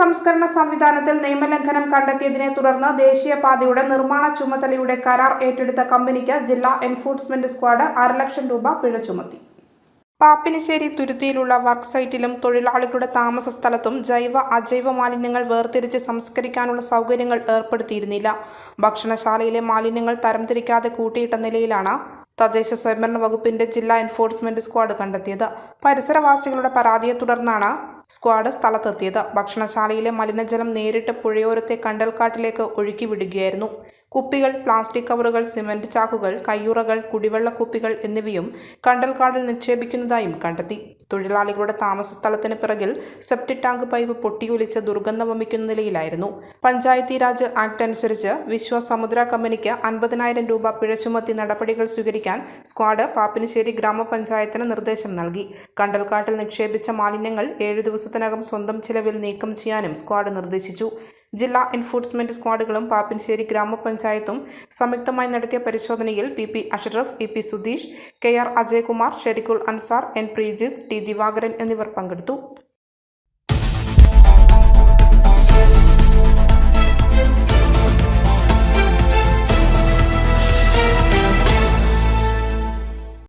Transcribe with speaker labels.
Speaker 1: സംസ്കരണ സംവിധാനത്തിൽ നിയമലംഘനം കണ്ടെത്തിയതിനെ തുടർന്ന് ദേശീയപാതയുടെ നിർമ്മാണ ചുമതലയുടെ കരാർ ഏറ്റെടുത്ത കമ്പനിക്ക് ജില്ലാ എൻഫോഴ്സ്മെന്റ് സ്ക്വാഡ് അര ലക്ഷം രൂപ പിഴ ചുമത്തി. പാപ്പിനിശ്ശേരി തുരുത്തിയിലുള്ള വർക്ക് സൈറ്റിലും തൊഴിലാളികളുടെ താമസ സ്ഥലത്തും ജൈവ അജൈവ മാലിന്യങ്ങൾ വേർതിരിച്ച് സംസ്കരിക്കാനുള്ള സൗകര്യങ്ങൾ ഏർപ്പെടുത്തിയിരുന്നില്ല. ഭക്ഷണശാലയിലെ മാലിന്യങ്ങൾ തരംതിരിക്കാതെ കൂട്ടിയിട്ട നിലയിലാണ് തദ്ദേശ സ്വയംഭരണ വകുപ്പിന്റെ ജില്ലാ എൻഫോഴ്സ്മെന്റ് സ്ക്വാഡ് കണ്ടെത്തിയത്. പരിസരവാസികളുടെ പരാതിയെ തുടർന്നാണ് സ്ക്വാഡ് സ്ഥലത്തെത്തിയത്. ഭക്ഷണശാലയിലെ മലിനജലം നേരിട്ട് പുഴയോരത്തെ കണ്ടൽക്കാട്ടിലേക്ക് ഒഴുക്കി വിടുകയായിരുന്നു. കുപ്പികൾ പ്ലാസ്റ്റിക് കവറുകൾ സിമന്റ് ചാക്കുകൾ കയ്യുറകൾ കുടിവെള്ള കുപ്പികൾ എന്നിവയും കണ്ടൽക്കാടിൽ നിക്ഷേപിക്കുന്നതായും കണ്ടെത്തി. തൊഴിലാളികളുടെ താമസ സ്ഥലത്തിന് പിറകിൽ സെപ്റ്റിക് ടാങ്ക് പൈപ്പ് പൊട്ടിയൊലിച്ച് ദുർഗന്ധം വമിക്കുന്ന നിലയിലായിരുന്നു. പഞ്ചായത്തി രാജ് ആക്ട് അനുസരിച്ച് വിശ്വ സമുദ്ര കമ്പനിക്ക് അൻപതിനായിരം രൂപ പിഴ ചുമത്തി നടപടികൾ സ്വീകരിക്കാൻ സ്ക്വാഡ് പാപ്പിനിശ്ശേരി ഗ്രാമപഞ്ചായത്തിന് നിർദ്ദേശം നൽകി. കണ്ടൽക്കാട്ടിൽ നിക്ഷേപിച്ച മാലിന്യങ്ങൾ ഏഴു ദിവസത്തിനകം സ്വന്തം ചിലവിൽ നീക്കം ചെയ്യാനും സ്ക്വാഡ് നിർദ്ദേശിച്ചു. ജില്ലാ എൻഫോഴ്സ്മെന്റ് സ്ക്വാഡുകളും പാപ്പിൻശ്ശേരി ഗ്രാമപഞ്ചായത്തും സംയുക്തമായി നടത്തിയ പരിശോധനയിൽ P P Ashraf E P Sudheesh K R Ajayakumar Sherikkul Ansar N Preejith T Divakaran എന്നിവർ പങ്കെടുത്തു.